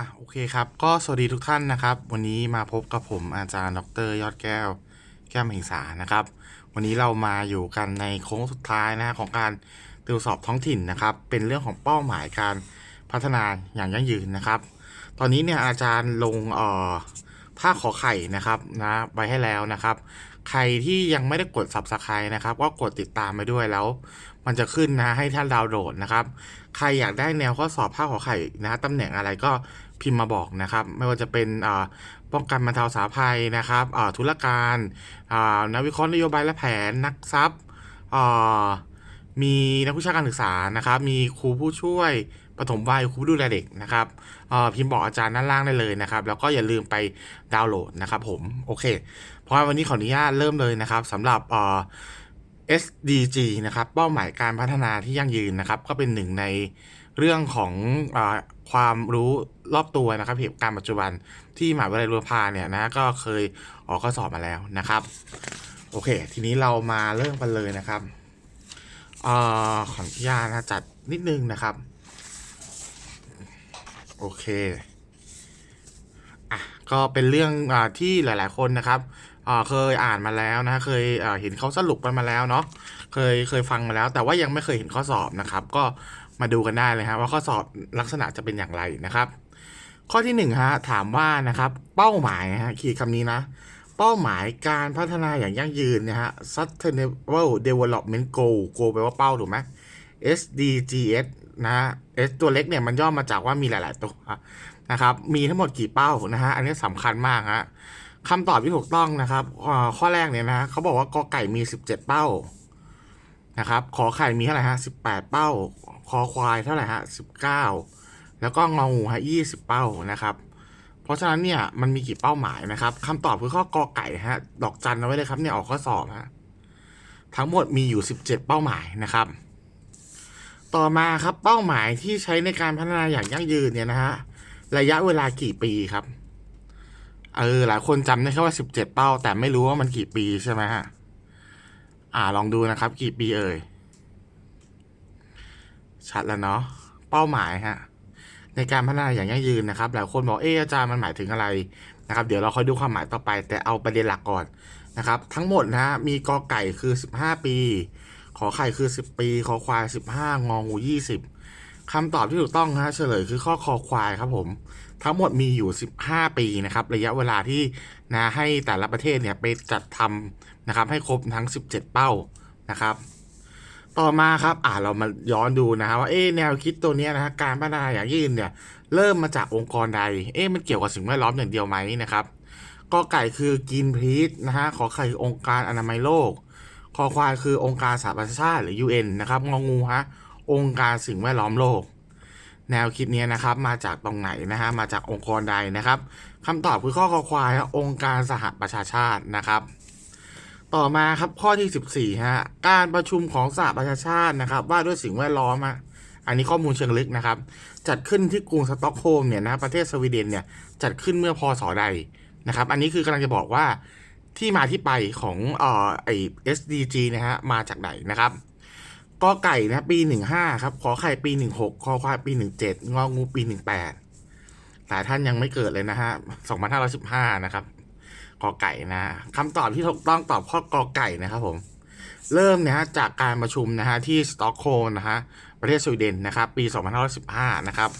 อะโอเคครับ ก็สวัสดีทุกท่านนะครับ วันนี้มาพบกับผมอาจารย์ดรยอดแก้ว แก้วมหิงสานะครับ วันนี้เรามาอยู่กันในโค้งสุดท้ายนะของการติวสอบท้องถิ่นนะครับ เป็นเรื่องของเป้าหมายการพัฒนาอย่างยั่งยืนนะครับ ตอนนี้เนี่ยอาจารย์ลงเอ่อภาขอไข่นะครับนะไว้ให้แล้วนะครับ ใครที่ยังไม่ได้กด subscribe นะครับ ก็กดติดตามไปด้วยแล้ว มันจะขึ้นนะให้ท่านดาวน์โหลดนะครับ ใครอยากได้แนวข้อสอบภาขอไข่นะตำแหน่งอะไรก็ พิมพ์มาบอกนะครับ ไม่ว่าจะเป็นป้องกันบรรเทาสาภัยนะครับธุรการนักวิเคราะห์นโยบายและแผนนักทรัพย์มีนักวิชาการศึกษานะครับ มีครูผู้ช่วยปฐมวัยครูผู้ดูแลเด็กนะครับพิมพ์บอกอาจารย์ด้านล่างได้เลยนะครับ แล้วก็อย่าลืมไปดาวน์โหลดนะครับผม โอเค เพราะวันนี้ขออนุญาตเริ่มเลยนะครับสำหรับอ่า SDG นะครับ เป้าหมายการพัฒนาที่ยั่งยืนนะครับ ก็เป็นหนึ่งใน เรื่องของอความรู้รอบตัวนะครับเหตุการณ์ปัจจุบันที่มหาวิทยาลัยบุรพาเนี่ยนะก็เคยออกข้อสอบมาแล้วนะครับ โอเค ทีนี้เรามาเริ่มกันเลยนะครับอขออนุญาตนะจัดนิดนึงนะครับ โอเคอะก็เป็นเรื่องอที่หลาย ๆ คนนะครับเคยอ่านมาแล้วนะเคยเห็นเขาสรุปกันมาแล้วเนาะเคยเคยฟังมาแล้ว แต่ว่ายังไม่เคยเห็นข้อสอบนะครับ ก็ มาดูกันได้เลยครับว่าข้อสอบลักษณะจะเป็นอย่างไรนะครับ ข้อที่หนึ่งฮะถามว่านะครับเป้าหมายฮะขีดคำนี้นะ เป้าหมายการพัฒนาอย่างยั่งยืนนะฮะ sustainable development goal goal แปลว่าเป้าถูกไหม SDGs นะฮะ S ตัวเล็กเนี่ยมันย่อมาจากว่ามีหลาย ๆ ตัวนะครับ มีทั้งหมดกี่เป้านะฮะ อันนี้สำคัญมากฮะคำตอบที่ถูกต้องนะครับ ข้อแรกเนี่ยนะฮะเขาบอกว่ากอไก่มี 17 เป้านะครับ ขอไข่มีเท่าไหร่ฮะ18 เป้า คอควายเท่าไหร่ฮะ19แล้วก็งองูฮะ20เป้านะครับ เพราะฉะนั้นเนี่ยมันมีกี่เป้าหมายนะครับคำตอบคือข้อกอไก่ฮะดอกจันเอาไว้เลยครับเนี่ยออกข้อสอบฮะทั้งหมดมีอยู่ 17 เป้าหมายนะครับ ต่อมาครับเป้าหมายที่ใช้ในการพัฒนาอย่างยั่งยืนเนี่ยนะฮะระยะเวลากี่ปีครับเออหลายคนจำได้แค่ว่า 17 เป้า แต่ไม่รู้ว่ามันกี่ปีใช่ไหมฮะอ่าลองดูนะครับ กี่ปีเอ่ย ชัดแล้วเนาะเป้าหมายฮะในการพัฒนาอย่างยั่งยืนนะครับหลายคนบอกเอออาจารย์มันหมายถึงอะไรนะครับ เดี๋ยวเราค่อยดูความหมายต่อไป แต่เอาประเด็นหลักก่อนนะครับ ทั้งหมดนะฮะมีกอไก่คือ 15 ปี ขอไข่คือ 10 ปี ขอควาย 15 งองู20คำตอบที่ถูกต้องนะฮะเฉลยคือข้อคอควายครับผม ทั้งหมดมีอยู่ 15 ปีนะครับ ระยะเวลาที่นะให้แต่ละประเทศเนี่ยไปจัดทำนะครับ ให้ครบทั้ง 17 เป้านะครับ ต่อมาครับ อ่าเรามาย้อนดูนะฮะว่าเอ๊แนวคิดตัวนี้นะฮะการพัฒนาอย่างยืนเนี่ยเริ่มมาจากองค์กรใด เอ๊มันเกี่ยวกับสิ่งแวดล้อมอย่างเดียวไหมนะครับกอไก่คือกินพีทนะฮะขอไข่คืองค์การอนามัยโลกคอควายคือองค์การสหประชาชาติหรือ UN นะครับงองูฮะองค์การสิ่งแวดล้อมโลก แนวคิดเนี้ยนะครับมาจากตรงไหนนะฮะมาจากองค์กรใดนะครับคำตอบคือข้อคอควายฮะองค์การสหประชาชาตินะครับ ต่อมาครับข้อที่ 14ฮะการประชุมของสหประชาชาตินะครับ ว่าด้วยสิ่งแวดล้อมอะอันนี้ข้อมูลเชิงลึกนะครับ จัดขึ้นที่กรุงสต็อกโฮล์มเนี่ยนะประเทศสวีเดนเนี่ยจัดขึ้นเมื่อพศใดนะครับ อันนี้คือกำลังจะบอกว่าที่มาที่ไปของเอ่อไอ SDG นะฮะมาจากไหนนะครับกอไก่นะปี 15 ครับขอไข่ปี 16คอควายปี 17 งองูปี 18 หลายท่านยังไม่เกิดเลยนะฮะ 2515 นะครับ กอไก่นะคำตอบที่ถูกต้องตอบข้อกอไก่นะครับผมเริ่มนะฮะจากการประชุมนะฮะที่สตอกโฮล์มนะฮะประเทศสวีเดนนะครับ ปี 2515 นะครับ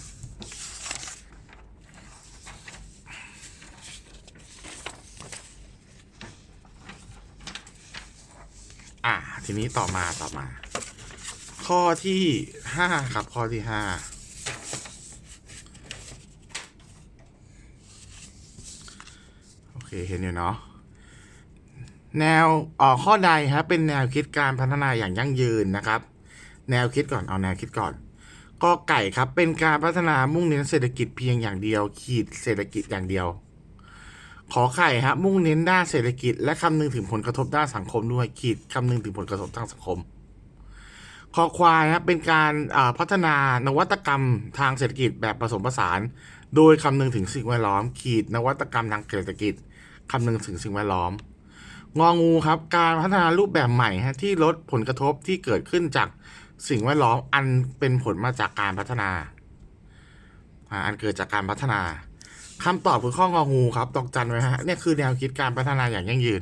อะทีนี้ต่อมาต่อมา ข้อที่ห้าครับ ข้อที่ห้า เคเห็นอยู่เนาะแนวออกข้อใดครับเป็นแนวคิดการพัฒนาอย่างยั่งยืนนะครับ แนวคิดก่อนเอาแนวคิดก่อนก็ไก่ครับเป็นการพัฒนามุ่งเน้นเศรษฐกิจเพียงอย่างเดียว ขีดเศรษฐกิจอย่างเดียว ขอไข่ครับมุ่งเน้นด้านเศรษฐกิจ และคำนึงถึงผลกระทบด้านสังคมด้วยขีดคำนึงถึงผลกระทบทางสังคมคอควายครับเป็นการพัฒนานวัตกรรมทางเศรษฐกิจแบบผสมผสาน โดยคำนึงถึงสิ่งแวดล้อมขีดนวัตกรรมทางเศรษฐกิจ คำนึงถึงสิ่งแวดล้อม งองูครับ การพัฒนารูปแบบใหม่ฮะที่ลดผลกระทบที่เกิดขึ้นจากสิ่งแวดล้อมอันเป็นผลมาจากการพัฒนาอ่าอันเกิดจากการพัฒนาคำตอบคือข้ององูครับดอกจันไว้ฮะเนี่ยคือแนวคิดการพัฒนาอย่างยั่งยืน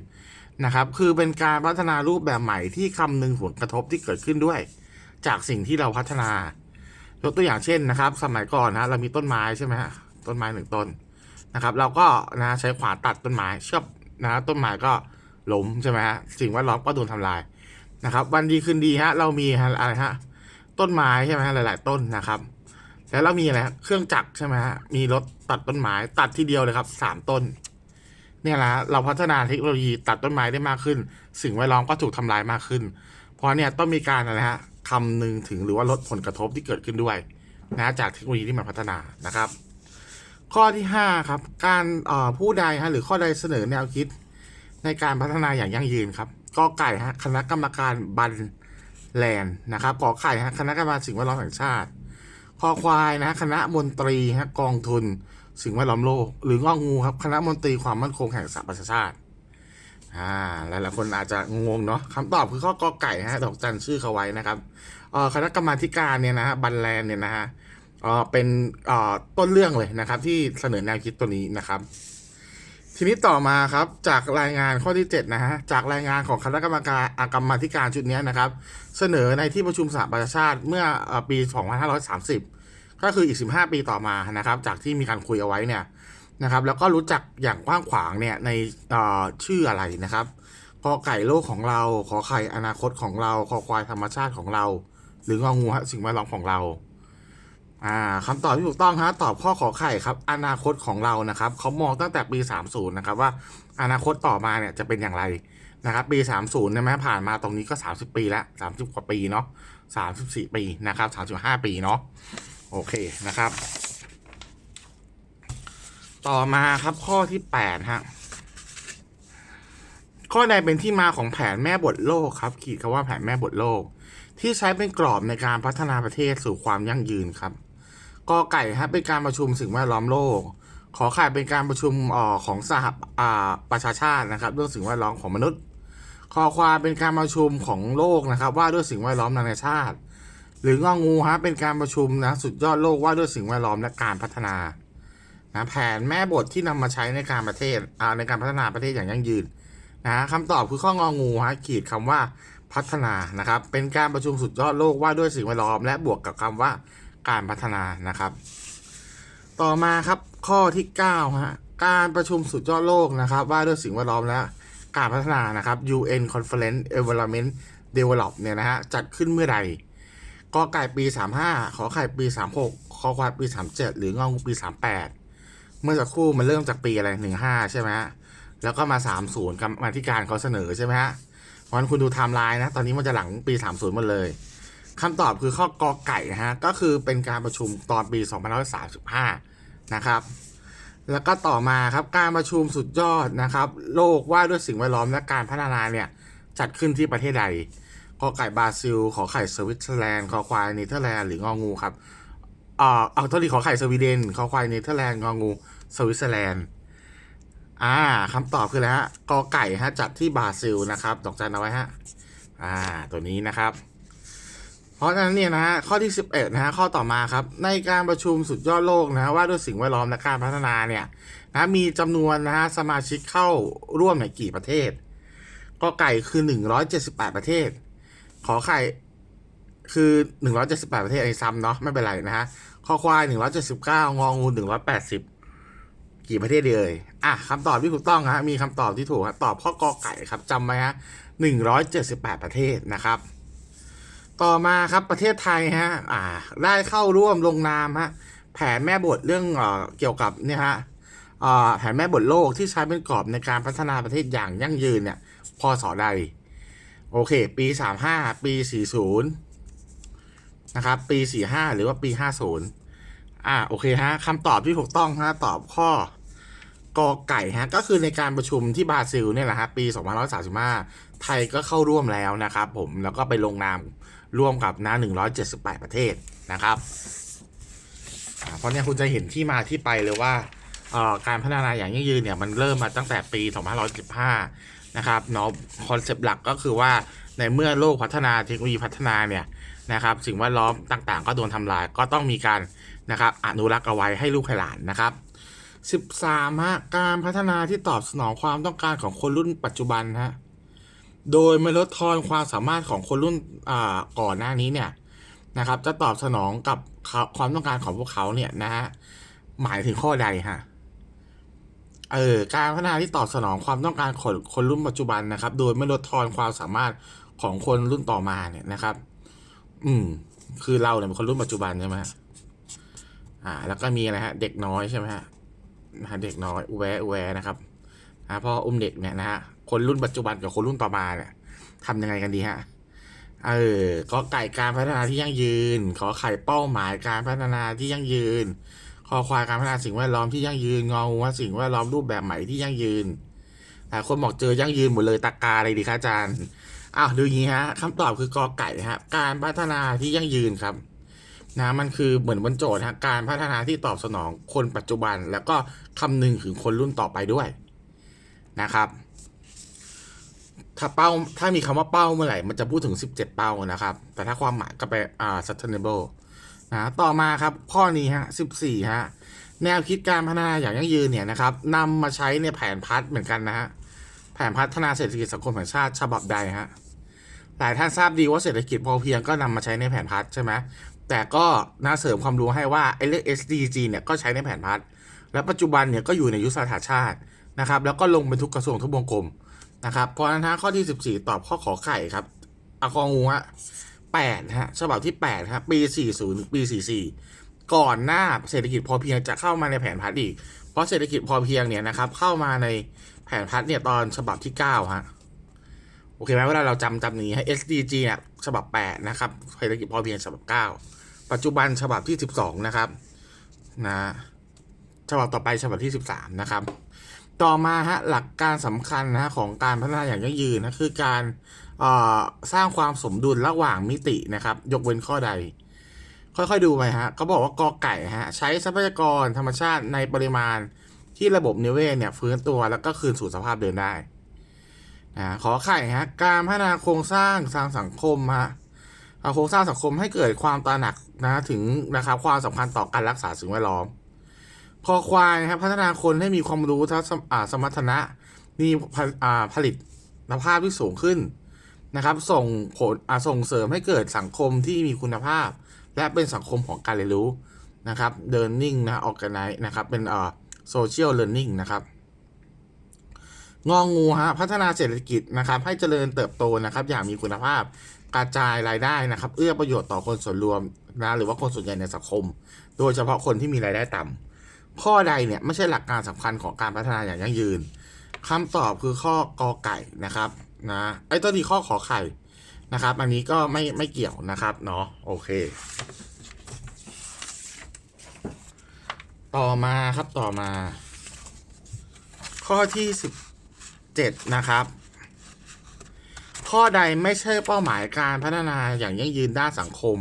นะครับ คือเป็นการพัฒนารูปแบบใหม่ที่คำนึงผลกระทบที่เกิดขึ้นด้วย จากสิ่งที่เราพัฒนายกตัวอย่างเช่นนะครับ สมัยก่อนนะเรามีต้นไม้ใช่ไหมฮะต้นไม้หนึ่งต้น นะครับ เราก็นะใช้ขวานตัดต้นไม้เชือบนะต้นไม้ก็ล้มใช่ไหมฮะสิ่งแวดล้อมก็โดนทำลายนะครับ วันดีคืนดีฮะเรามีฮะอะไรฮะต้นไม้ใช่ไหมฮะหลาย ๆ ต้นนะครับ แล้วเรามีอะไรเครื่องจักรใช่ไหมฮะมีรถตัดต้นไม้ตัดทีเดียวเลยครับสามต้น เนี่ยแหละเราพัฒนาเทคโนโลยีตัดต้นไม้ได้มากขึ้น สิ่งแวดล้อมก็ถูกทำลายมากขึ้น เพราะเนี่ยต้องมีการอะไรฮะคำนึงถึงหรือว่าลดผลกระทบที่เกิดขึ้นด้วยนะจากเทคโนโลยีที่มันพัฒนานะครับ ข้อที่ 5 ครับ การผู้ใดฮะหรือข้อใดเสนอแนวคิดในการพัฒนาอย่างยั่งยืนครับกอไก่ฮะคณะกรรมการบันแลนด์นะครับกอไข่ฮะคณะกรรมการสิ่งแวดล้อมแห่งชาติคอควายนะคณะมนตรีฮะกองทุน สิ่งแวดล้อมโลก หรืององูครับคณะมนตรีความมั่นคงแห่งสหประชาชาติอ่าหลายๆคนอาจจะงงเนาะคำตอบคือข้อกอไก่ฮะดอกจันชื่อเขาไว้นะครับเอ่อคณะกรรมาธิการเนี่ยนะฮะบันแลนด์เนี่ยนะฮะ เอ่อเป็นอ่อต้นเรื่องเลยนะครับ ที่เสนอแนวคิดตัวนี้นะครับ ทีนี้ต่อมาครับจากรายงานข้อที่7นะฮะจากรายงานของคณะกรรมการอากรรมธิการชุดเนี้ยนะครับ เสนอในที่ประชุมสหประชาชาติเมื่อเอ่อปี 2530 ก็คืออีก 15 ปีต่อมานะครับ จากที่มีการคุยเอาไว้เนี่ยนะครับ แล้วก็รู้จักอย่างกว้างขวางเนี่ยในอ่อชื่ออะไรนะครับกอไก่โลกของเราขอไข่อนาคตของเราคอควายธรรมชาติของเรา หรืององูสิ่งแวดล้อมของเรา อ่าคำตอบที่ถูกต้องฮะตอบข้อขอไข่ครับ อนาคตของเรานะครับเขามองตั้งแต่ปี 30 นะครับว่าอนาคตต่อมาเนี่ยจะเป็นอย่างไรนะครับปี 30เนี่ยแม้ผ่านมาตรงนี้ก็ 30 ปีแล้ว 30 กว่าปีเนาะ34 ปีนะครับ35 ปีเนาะโอเคนะครับ ต่อมาครับข้อที่8ฮะข้อใดเป็นที่มาของแผนแม่บทโลกครับขีดคำว่าแผนแม่บทโลก ที่ใช้เป็นกรอบในการพัฒนาประเทศสู่ความยั่งยืนครับ กอไก่ฮะเป็นการประชุมสิ่งแวดล้อมโลก ขอไข่เป็นการประชุมออของสหประชาชาตินะครับ เรื่องสิ่งแวดล้อมของมนุษย์คอควายเป็นการประชุมของโลกนะครับ ว่าด้วยสิ่งแวดล้อมนานาชาติ หรืององูฮะเป็นการประชุมนะสุดยอดโลกว่าด้วยสิ่งแวดล้อมและการพัฒนานะแผนแม่บทที่นำมาใช้ในการประเทศในการพัฒนาประเทศอย่างยั่งยืนนะคำตอบคือข้ององูฮะขีดคำว่าพัฒนานะครับ เป็นการประชุมสุดยอดโลกว่าด้วยสิ่งแวดล้อมและบวกกับคำว่า การพัฒนานะครับ ต่อมาครับข้อที่9ฮะการประชุมสุดยอดโลกนะครับ ว่าด้วยสิ่งแวดล้อมและการพัฒนานะครับ UN Conference Environment Develop เนี่ยนะฮะจัดขึ้นเมื่อใดกอไก่ปี 35 ขอไข่ปี 36คอควายปี 37 หรืององูปี 38 เมื่อสักครู่มันเริ่มจากปีอะไร 15 ใช่ไหมฮะแล้วก็มา 30กรรมาธิการเขาเสนอใช่ไหมฮะเพราะฉะนั้นคุณดูไทม์ไลน์นะ ตอนนี้มันจะหลังปี 30หมดเลย คำตอบคือข้อกอไก่ฮะก็คือเป็นการประชุมตอนปี 2535 นะครับ แล้วก็ต่อมาครับการประชุมสุดยอดนะครับ โลกว่าด้วยสิ่งแวดล้อมและการพัฒนาเนี่ยจัดขึ้นที่ประเทศใดกอไก่บราซิล ขอไข่สวิตเซอร์แลนด์ ขอควายเนเธอร์แลนด์หรืององูครับเอ่อเอาเท่าที่ขอไข่สวีเดน ขอควายเนเธอร์แลนด์ งองูสวิตเซอร์แลนด์ อ่าคำตอบคืออะไรฮะกอไก่ฮะจัดที่บราซิลนะครับดอกจันเอาไว้ฮะ อ่า ตัวนี้นะครับ เพราะฉะนั้นเนี่ยนะฮะข้อที่ 11นะฮะข้อต่อมาครับ ในการประชุมสุดยอดโลกนะว่าด้วยสิ่งแวดล้อมและการพัฒนาเนี่ยนะมีจำนวนนะฮะสมาชิกเข้าร่วมในกี่ประเทศ ก็ไก่คือ 178 ประเทศ ขอไข่คือ 178 ประเทศไอ้ซ้ำเนาะไม่เป็นไรนะฮะข้อควาย 179 งองู 180 กี่ประเทศเอ่ยอะคำตอบที่ถูกต้องฮะมีคำตอบที่ถูกครับตอบข้อกอไก่ครับจำไว้ฮะ178 ประเทศนะครับ ต่อมาครับประเทศไทยฮะอ่า ได้เข้าร่วมลงนามฮะแผนแม่บทเรื่องเอ่อเกี่ยวกับเนี่ยฮะอ่าแผนแม่บทโลกที่ใช้เป็นกรอบในการพัฒนาประเทศอย่างยั่งยืนเนี่ยพศใดโอเค ปี 35 ปี 40 นะครับ ปี 45 หรือว่าปี 50 อ่า โอเคฮะคำตอบที่ถูกต้องฮะ ตอบข้อกอไก่ฮะ ก็คือในการประชุมที่บราซิลเนี่ยแหละฮะ ปี 2535 ไทยก็เข้าร่วมแล้วนะครับผม แล้วก็ไปลงนาม ร่วมกับนะ178 ประเทศนะครับ เพราะเนี่ยคุณจะเห็นที่มาที่ไปเลยว่าการพัฒนาอย่างยั่งยืนเนี่ยมันเริ่มมาตั้งแต่ปี 2515 นะครับเนาะคอนเซปต์หลักก็คือว่าในเมื่อโลกพัฒนาเทคโนโลยีพัฒนาเนี่ยนะครับสิ่งแวดล้อมต่างๆ ก็โดนทำลายก็ต้องมีการนะครับอนุรักษ์เอาไว้ให้ลูกให้หลานนะครับ 13ฮะการพัฒนาที่ตอบสนองความต้องการของคนรุ่นปัจจุบันฮะ โดยไม่ลดทอนความสามารถของคนรุ่นก่อนหน้านี้เนี่ยนะครับ จะตอบสนองกับความต้องการของพวกเขาเนี่ยนะฮะหมายถึงข้อใดฮะเออการพัฒนาที่ตอบสนองความต้องการคนคนรุ่นปัจจุบันนะครับ โดยไม่ลดทอนความสามารถของคนรุ่นต่อมาเนี่ยนะครับ อืม คือเราเนี่ยเป็นคนรุ่นปัจจุบันใช่ไหมอ่า แล้วก็มีอะไรฮะ เด็กน้อยใช่ไหมฮะเด็กน้อยอุแวอุแวนะครับนะพ่ออุ้มเด็กเนี่ยนะฮะ คนรุ่นปัจจุบันกับคนรุ่นต่อมาเนี่ยทำยังไงกันดีฮะ เออก็ไก่การพัฒนาที่ยั่งยืน ขอไข่เป้าหมายการพัฒนาที่ยั่งยืนคอควายการพัฒนาสิ่งแวดล้อมที่ยั่งยืน งองูว่าสิ่งแวดล้อมรูปแบบใหม่ที่ยั่งยืนแต่คนบอกเจอยั่งยืนหมดเลยตากาอะไรดีคะอาจารย์ อ้าวดูอย่างนี้ฮะคำตอบคือกอไก่ฮะ การพัฒนาที่ยั่งยืนครับนะมันคือเหมือนบนโจทย์ฮะการพัฒนาที่ตอบสนองคนปัจจุบัน แล้วก็คำนึงถึงคนรุ่นต่อไปด้วยนะครับ ถ้าเป้าถ้ามีคำว่าเป้าเมื่อไหร่ มันจะพูดถึง 17 เป้านะครับ แต่ถ้าความหมายก็ไปอ่า sustainable นะต่อมาครับ ข้อนี้ฮะ 14 ฮะ แนวคิดการพัฒนาอย่างยั่งยืนเนี่ยนะครับนำมาใช้ในแผนพัฒน์เหมือนกันนะฮะ แผนพัฒนาเศรษฐกิจสังคมแห่งชาติฉบับใดฮะ หลายท่านทราบดีว่าเศรษฐกิจพอเพียงก็นำมาใช้ในแผนพัฒน์ใช่ไหมแต่ก็น่าเสริมความรู้ให้ว่าไอ้เรื่อง SDG เนี่ยก็ใช้ในแผนพัฒน์และปัจจุบันเนี่ยก็อยู่ในยุทธศาสตร์ชาตินะครับ แล้วก็ลงเป็นทุกกระทรวงทุกวงกลม นะครับพราะฉะนั้นฮะข้อที่ 14 ตอบข้อขอไข่ครับอากองูฮะ8ฮะฉบับที่8ครับปี 40ถึงปี 44 ก่อนหน้าเศรษฐกิจพอเพียงจะเข้ามาในแผนพัฒน์อีก เพราะเศรษฐกิจพอเพียงเนี่ยนะครับ เข้ามาในแผนพัฒน์เนี่ยตอนฉบับที่9ฮะโอเคไหมเวลาเราจำจำนี้ให้ SDG เนี่ยฉบับ 8 นะครับเศรษฐกิจพอเพียงฉบับ 9 ปัจจุบันฉบับที่ 12 นะครับนะฉบับต่อไปฉบับที่ 13 นะครับ ต่อมาฮะหลักการสำคัญนะฮะของการพัฒนาอย่างยั่งยืนนะคือการสร้างความสมดุลระหว่างมิตินะครับ ยกเว้นข้อใด ค่อยๆดูไปฮะเขาบอกว่ากอไก่ฮะใช้ทรัพยากรธรรมชาติในปริมาณที่ระบบนิเวศเนี่ยฟื้นตัวแล้วก็คืนสู่สภาพเดิมได้นะขอไข่ฮะการพัฒนาโครงสร้างทางสังคมฮะโครงสร้างสังคมให้เกิดความตระหนักนะถึงนะครับความสำคัญต่อการรักษาสิ่งแวดล้อม คอควายนะครับ พัฒนาคนให้มีความรู้ทัศนสมรรถนะมีผลิตภาพที่สูงขึ้นนะครับ ส่งผลส่งเสริมให้เกิดสังคมที่มีคุณภาพ และเป็นสังคมของการเรียนรู้นะครับ learning นะ organize นะครับ เป็นอ่า social learning นะครับงองูฮะพัฒนาเศรษฐกิจนะครับ ให้เจริญเติบโตนะครับ อย่างมีคุณภาพกระจายรายได้นะครับ เอื้อประโยชน์ต่อคนส่วนรวมนะหรือว่าคนส่วนใหญ่ในสังคม โดยเฉพาะคนที่มีรายได้ต่ำ ข้อใดเนี่ยไม่ใช่หลักการสำคัญของการพัฒนาอย่างยั่งยืนคำตอบคือข้อกอไก่นะครับนะไอ้ตัวนี้ข้อขอไข่นะครับ อันนี้ก็ไม่ไม่เกี่ยวนะครับเนาะโอเค ต่อมาครับต่อมา ข้อที่สิบ7นะครับ ข้อใดไม่ใช่เป้าหมายการพัฒนาอย่างยั่งยืนด้านสังคม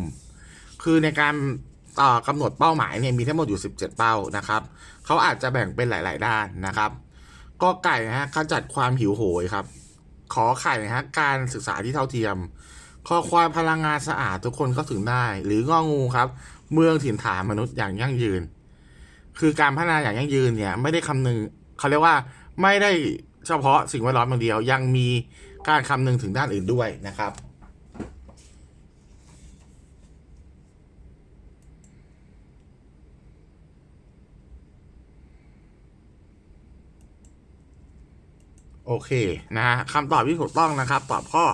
คือในการ กำหนดเป้าหมายเนี่ยมีทั้งหมดอยู่ 17 เป้านะครับเขาอาจจะแบ่งเป็นหลาย ๆ ด้านนะครับก็ไก่นะฮะขจัดความหิวโหยครับ ขอไข่นะฮะการศึกษาที่เท่าเทียมคอควายพลังงานสะอาดทุกคนก็ถึงได้ หรืององูครับ เมืองถิ่นฐานมนุษย์อย่างยั่งยืน คือการพัฒนาอย่างยั่งยืนเนี่ย ไม่ได้คำนึงเขาเรียกว่าไม่ได้เฉพาะสิ่งแวดล้อมอย่างเดียว ยังมีการคำนึงถึงด้านอื่นด้วยนะครับ โอเคนะฮะคำตอบที่ถูกต้องนะครับ ตอบข้อ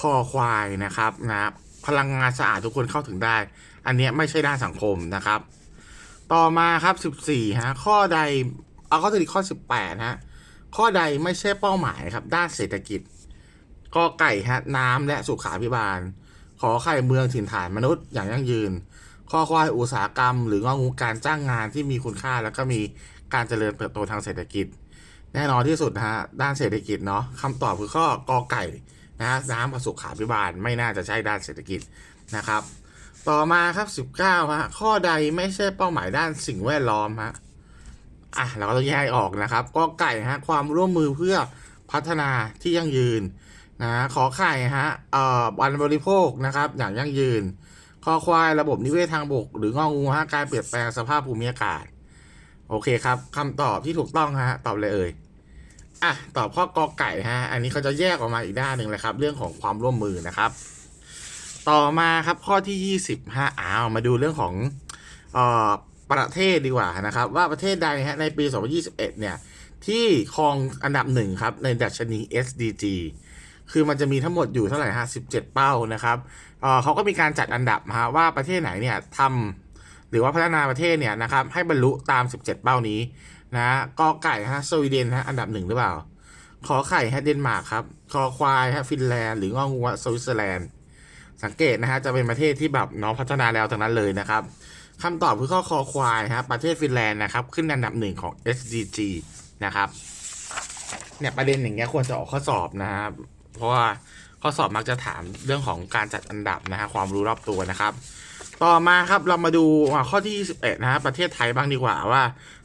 คอควายนะครับนะพลังงานสะอาดทุกคนเข้าถึงได้ อันนี้ไม่ใช่ด้านสังคมนะครับ ต่อมาครับ 14ฮะข้อใดเอาข้อที่ข้อ 18ฮะข้อใดไม่ใช่เป้าหมายครับ ด้านเศรษฐกิจก็ไก่ฮะน้ำและสุขาพิบาล ขอไข่เมืองถิ่นฐานมนุษย์อย่างยั่งยืนข้อควายอุตสาหกรรม หรืององูการจ้างงานที่มีคุณค่า แล้วก็มีการเจริญเติบโตทางเศรษฐกิจ แน่นอนที่สุดนะฮะด้านเศรษฐกิจเนาะคำตอบคือข้อกอไก่นะฮะน้ำกับสุขาพิบาลไม่น่าจะใช่ด้านเศรษฐกิจนะครับ ต่อมาครับ 19ฮะข้อใดไม่ใช่เป้าหมายด้านสิ่งแวดล้อมฮะอะเราก็ต้องแยกออกนะครับก็ไก่ฮะความร่วมมือเพื่อพัฒนาที่ยั่งยืนนะขอไข่ฮะเอ่อวันบริโภคนะครับ อย่างยั่งยืนคอควายระบบนิเวศทางบก หรืององูฮะการเปลี่ยนแปลงสภาพภูมิอากาศ โอเคครับคำตอบที่ถูกต้องฮะตอบเลยเอ่ยอะตอบข้อกอไก่ฮะอันนี้เขาจะแยกออกมาอีกด้านหนึ่งเลยครับ เรื่องของความร่วมมือนะครับ ต่อมาครับข้อที่ยี่สิบฮะอ้าวมาดูเรื่องของเอ่อประเทศดีกว่านะครับ ว่าประเทศใดฮะในปี 2021 เนี่ย ที่ครองอันดับหนึ่งครับ ในดัชนี SDG คือมันจะมีทั้งหมดอยู่เท่าไหร่ฮะ17 เป้านะครับเอ่อเขาก็มีการจัดอันดับฮะว่าประเทศไหนเนี่ยทำ หรือว่าพัฒนาประเทศเนี่ยนะครับให้บรรลุตาม 17 เป้านี้นะกอไก่ฮะสวีเดนฮะอันดับหนึ่งหรือเปล่า ขอไข่ฮะเดนมาร์กครับคอควายฮะฟินแลนด์หรืององูฮะสวิตเซอร์แลนด์ สังเกตนะฮะจะเป็นประเทศที่แบบน้องพัฒนาแล้วทั้งนั้นเลยนะครับคำตอบคือข้อคอควายฮะประเทศฟินแลนด์นะครับขึ้นอันดับหนึ่งของ SDG นะครับเนี่ยประเด็นอย่างเงี้ยควรจะออกข้อสอบนะครับเพราะว่าข้อสอบมักจะถามเรื่องของการจัดอันดับนะฮะความรู้รอบตัวนะครับ ต่อมาครับเรามาดูข้อที่ 21 นะฮะประเทศไทยบ้างดีกว่าว่า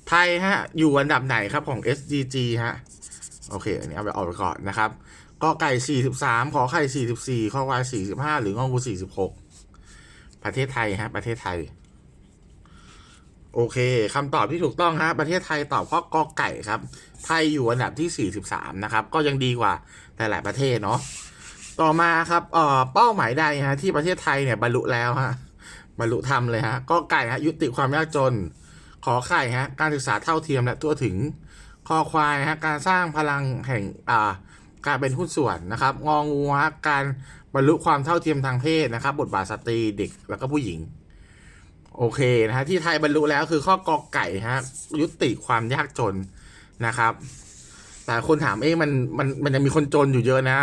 ไทยฮะอยู่อันดับไหนครับของ SDG ฮะโอเค อันนี้เอาไปออกไปก่อนนะครับกอไก่ 43 ขอไข่ 44 ข้อควาย 45 หรืององู46 ประเทศไทยฮะ ประเทศไทย โอเคคำตอบที่ถูกต้องฮะ ประเทศไทยตอบข้อกอไก่ครับ ไทยอยู่อันดับที่ 43 นะครับ ก็ยังดีกว่าหลายๆประเทศเนาะต่อมาครับเอ่อเป้าหมายใดฮะที่ประเทศไทยเนี่ยบรรลุแล้วฮะ บรรลุธรรมเลยฮะก็ไก่ฮะยุติความยากจน ขอไข่ฮะการศึกษาเท่าเทียมและทั่วถึงคอควายฮะการสร้างพลังแห่งอ่าการเป็นหุ้นส่วนนะครับงองูฮะการบรรลุความเท่าเทียมทางเพศนะครับ บทบาทสตรีเด็กแล้วก็ผู้หญิง โอเคนะฮะที่ไทยบรรลุแล้วคือข้อกอไก่ฮะยุติความยากจนนะครับ แต่คนถามเอ๊ะมันมันมันยังมีคนจนอยู่เยอะนะ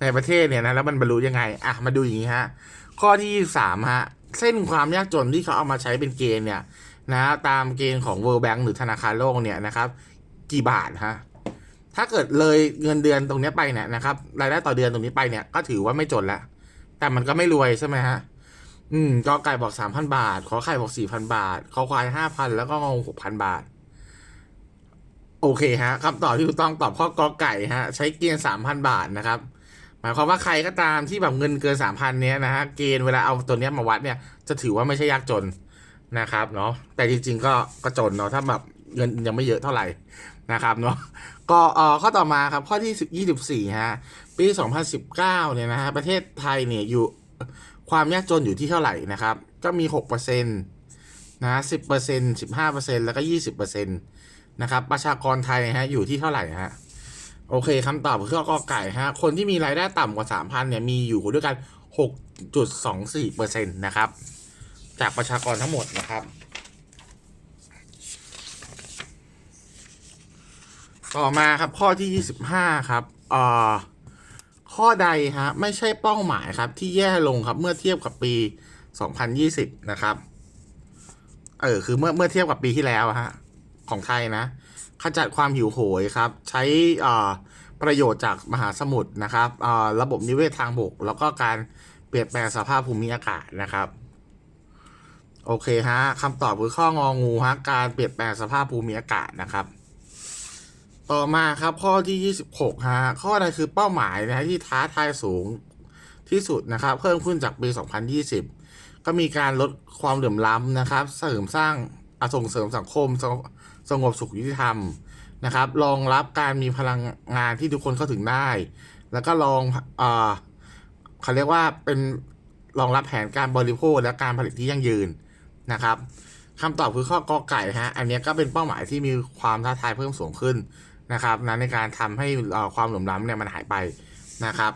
ในประเทศเนี่ยนะแล้วมันบรรลุยังไงอะมาดูอย่างนี้ฮะข้อที่สามฮะ เส้นความยากจนที่เขาเอามาใช้เป็นเกณฑ์เนี่ยนะตามเกณฑ์ของ World Bank หรือธนาคารโลกเนี่ยนะครับ กี่บาทฮะถ้าเกิดเลยเงินเดือนตรงนี้ไปเนี่ยนะครับรายได้ต่อเดือนตรงนี้ไปเนี่ยก็ถือว่าไม่จนละแต่มันก็ไม่รวยใช่ไหมฮะอืมกอไก่บอกสามพันบาท ขอไข่บอกสี่พันบาท ขอควายห้าพันแล้วก็งงหกพันบาท โอเคฮะคำตอบที่ถูกต้องตอบข้อกอไก่ฮะ ใช้เกณฑ์สามพันบาทนะครับ มายความว่าใครก็ตามที่แบบเงินเกินสามพันเนี้ยนะฮะเกณฑ์เวลาเอาตัวเนี้ยมาวัดเนี่ยจะถือว่าไม่ใช่ยากจนนะครับเนาะแต่จริง ๆ ก็ก็จนเนาะถ้าแบบเงินยังไม่เยอะเท่าไหร่นะครับเนาะก็เอ่อข้อต่อมาครับข้อที่ยี่สิบสี่ฮะปีสองพันสิบเก้าเนี่ยนะฮะประเทศไทยเนี่ยอยู่ความยากจนอยู่ที่เท่าไหร่นะครับ ก็มีหกเปอร์เซ็นต์นะสิบเปอร์เซ็นต์สิบห้าเปอร์เซ็นต์แล้วก็ยี่สิบเปอร์เซ็นต์นะครับประชากรไทยฮะอยู่ที่เท่าไหร่ฮะ โอเคคำตอบคือข้อกอไก่ฮะคนที่มีรายได้ต่ำกว่าสามพันเนี่ยมีอยู่ด้วยกันหกจุดสองสี่เปอร์เซ็นต์นะครับ จากประชากรทั้งหมดนะครับ ต่อมาครับข้อที่ยี่สิบห้าครับเอ่อข้อใดฮะไม่ใช่เป้าหมายครับที่แย่ลงครับเมื่อเทียบกับปี 2020 นะครับ เออคือเมื่อเมื่อเทียบกับปีที่แล้วฮะของไทยนะ ขจัดความหิวโหยครับ ใช้อ่าประโยชน์จากมหาสมุทรนะครับอ่าระบบนิเวศทางบก แล้วก็การเปลี่ยนแปลงสภาพภูมิอากาศนะครับโอเคฮะคำตอบคือข้ององูฮะการเปลี่ยนแปลงสภาพภูมิอากาศนะครับ ต่อมาครับข้อที่ 26ฮะข้อใดคือเป้าหมายนะที่ท้าทายสูงที่สุดนะครับ เพิ่มขึ้นจากปี 2020 ก็มีการลดความเหลื่อมล้ำนะครับ เสริมสร้างอส่งเสริมสังคม สงบสุขยุติธรรมนะครับรองรับการมีพลังงานที่ทุกคนเข้าถึงได้ แล้วก็รองเออเขาเรียกว่าเป็นรองรับแผนการบริโภคและการผลิตที่ยั่งยืนนะครับคำตอบคือข้อกอไก่ฮะอันนี้ก็เป็นเป้าหมายที่มีความท้าทายเพิ่มสูงขึ้นนะครับนะในการทำให้ความหลื่อมล้ำเนี่ยมันหายไปนะครับ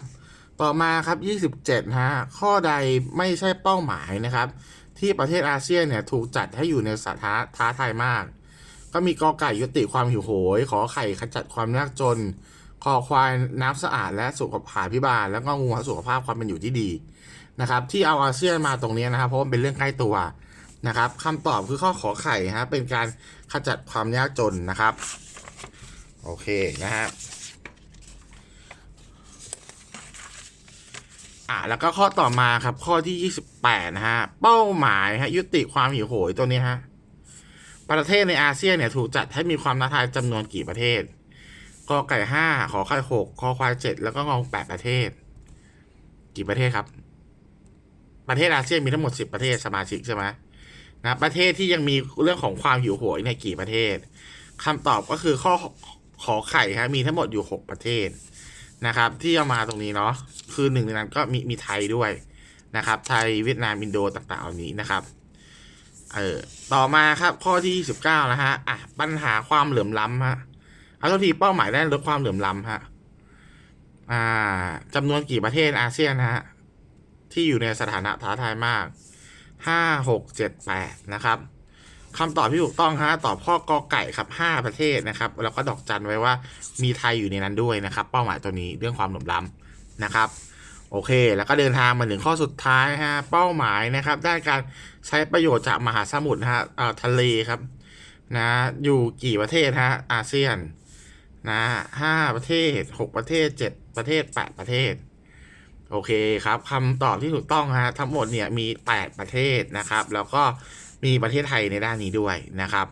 ต่อมาครับ 27ฮะข้อใดไม่ใช่เป้าหมายนะครับ ที่ประเทศอาเซียนเนี่ยถูกจัดให้อยู่ในสถานะท้าทายมาก ก็มีกอไก่ยุติความหิวโหย ขอไข่ขจัดความยากจน คอควายน้ำสะอาดและสุขภาพพิบาล แล้วก็งูสุขภาพความเป็นอยู่ที่ดีนะครับที่เอาอาเซียนมาตรงนี้นะครับ เพราะว่าเป็นเรื่องใกล้ตัวนะครับคำตอบคือข้อขอไข่ฮะเป็นการขจัดความยากจนนะครับ โอเคนะฮะอ่าแล้วก็ข้อต่อมาครับข้อที่ 28 นะฮะ เป้าหมายฮะยุติความหิวโหยตัวนี้ฮะ ประเทศในอาเซียนเนี่ยถูกจัดให้มีความท้าทายจำนวนกี่ประเทศกอไก่ห้าขอไข่หกคอควายเจ็ดแล้วก็งองแปดประเทศ กี่ประเทศครับ ประเทศอาเซียนมีทั้งหมดสิบประเทศสมาชิกใช่ไหมนะประเทศที่ยังมีเรื่องของความหิวโหยในกี่ประเทศคำตอบก็คือข้อขอไข่ฮะมีทั้งหมดอยู่หกประเทศนะครับ ที่เอามาตรงนี้เนาะคือหนึ่งในนั้นก็มีมีไทยด้วยนะครับ ไทยเวียดนามอินโดต่างๆเหล่านี้นะครับ เออต่อมาครับข้อที่สิบเก้านะฮะอะปัญหาความเหลื่อมล้ำฮะเอาทุกทีเป้าหมายได้ลดความเหลื่อมล้ำฮะอ่าจำนวนกี่ประเทศอาเซียนนะฮะที่อยู่ในสถานะท้าทายมากห้าหกเจ็ดแปดนะครับคำตอบที่ถูกต้องฮะตอบข้อกอไก่ครับห้าประเทศนะครับ แล้วก็ดอกจันไว้ว่ามีไทยอยู่ในนั้นด้วยนะครับ เป้าหมายตัวนี้เรื่องความเหลื่อมล้ำนะครับ โอเค แล้วก็เดินทางมาถึงข้อสุดท้ายฮะเป้าหมายนะครับ ได้การใช้ประโยชน์จากมหาสมุทรนะฮะอ่าทะเลครับนะอยู่กี่ประเทศฮะอาเซียนนะห้าประเทศหกประเทศเจ็ดประเทศแปดประเทศ โอเคครับคำตอบที่ถูกต้องฮะทั้งหมดเนี่ยมีแปดประเทศนะครับ แล้วก็มีประเทศไทยในด้านนี้ด้วยนะครับ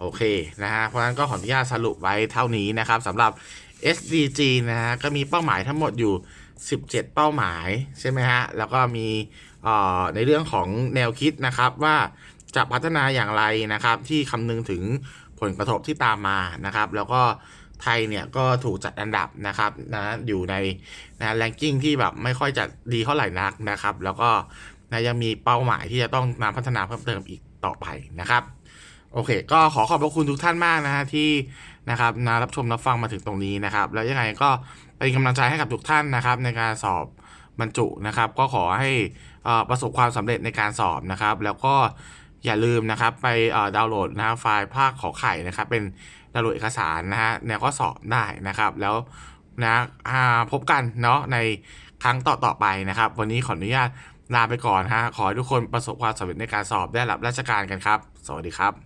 โอเคนะฮะเพราะฉะนั้นก็ขออนุญาตสรุปไว้เท่านี้นะครับสำหรับ SDG นะฮะก็มีเป้าหมายทั้งหมดอยู่ 17 เป้าหมายใช่ไหมฮะ แล้วก็มีในเรื่องของแนวคิดนะครับว่าจะพัฒนาอย่างไรนะครับที่คำนึงถึงผลกระทบที่ตามมานะครับ แล้วก็ไทยเนี่ยก็ถูกจัดอันดับนะครับนะอยู่ในนะแรงกิ้งที่แบบไม่ค่อยจะดีเท่าไหร่นักนะครับ แล้วก็นะยังมีเป้าหมายที่จะต้องนำพัฒนาเพิ่มเติมอีกต่อไปนะครับ โอเค ก็ขอขอบพระคุณทุกท่านมากนะฮะที่นะครับนะรับชมรับฟังมาถึงตรงนี้นะครับ แล้วยังไงก็เป็นกำลังใจให้กับทุกท่านนะครับ ในการสอบบรรจุนะครับ ก็ขอให้อ่อประสบความสำเร็จในการสอบนะครับ แล้วก็อย่าลืมนะครับไปอ่อดาวน์โหลดนะไฟล์ภาคขอไข่นะครับ เป็นดาวน์โหลดเอกสารนะฮะแนวข้อสอบได้นะครับ แล้วนะอ่าพบกันเนาะในครั้งต่อๆไปนะครับ วันนี้ขออนุญาตลาไปก่อนฮะขอให้ทุกคนประสบความสำเร็จในการสอบได้รับราชการกันครับ สวัสดีครับ